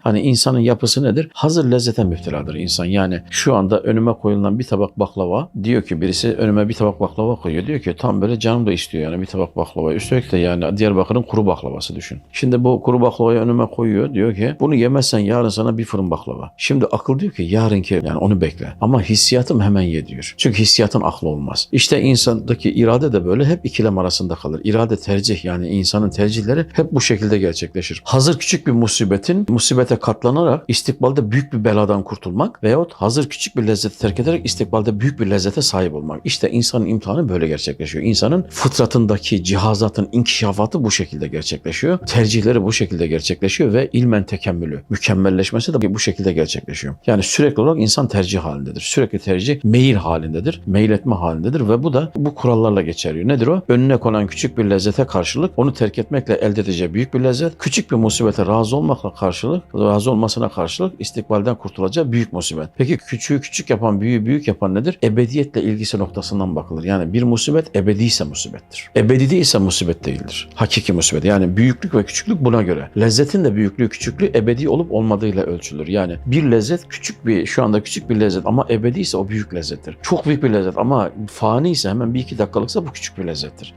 Hani insanın yapısı nedir? Hazır lezzete müpteladır insan. Yani şu anda önüme koyulan bir tabak baklava diyor ki birisi önüme bir tabak baklava koyuyor. Diyor ki tam böyle canım da istiyor yani bir tabak baklava. Üstelik de yani Diyarbakır'ın kuru baklavası düşün. Şimdi bu kuru baklavayı önüme koyuyor. Diyor ki bunu yemezsen yarın sana bir fırın baklava. Şimdi akıl diyor ki yarınki yani onu bekle. Ama hissiyatım hemen ye diyor. Çünkü hissiyatın aklı olmaz. İşte insandaki irade de böyle hep ikilem arasında kalır. İrade tercih yani insanın tercihleri hep bu şekilde gerçekleşir. Hazır küçük bir musibetin musibete katlanarak istikbalde büyük bir beladan kurtulmak veyahut hazır küçük bir lezzeti terk ederek istikbalde büyük bir lezzete sahip olmak. İşte insanın imtihanı böyle gerçekleşiyor. İnsanın fıtratındaki cihazatın inkişafatı bu şekilde gerçekleşiyor. Tercihleri bu şekilde gerçekleşiyor ve ilmen tekemmülü, mükemmelleşmesi de bu şekilde gerçekleşiyor. Yani sürekli olarak insan tercih halindedir. Sürekli tercih meyil halindedir. Meyil etme halindedir ve bu da bu kurallarla geçeriyor. Nedir o? Önüne konan küçük bir lezzete karşılık onu terk etmekle elde edeceği büyük bir lezzet, küçük bir musibete razı olmakla karşılık, razı olmasına karşılık istikbalden kurtulacağı büyük musibet. Peki küçüğü küçük yapan, büyüğü büyük yapan nedir? Ebediyetle ilgisi noktasından bakılır. Yani bir musibet ebediyse musibettir. Ebedi değilse musibet değildir. Hakiki musibet. Yani büyüklük ve küçüklük buna göre. Lezzetin de büyüklüğü, küçüklüğü ebedi olup olmadığıyla ölçülür. Yani bir lezzet küçük bir, şu anda küçük bir lezzet ama ebediyse o büyük lezzettir. Çok büyük bir lezzet ama fani ise hemen bir iki dakikalıksa bu küçük bir lezzettir.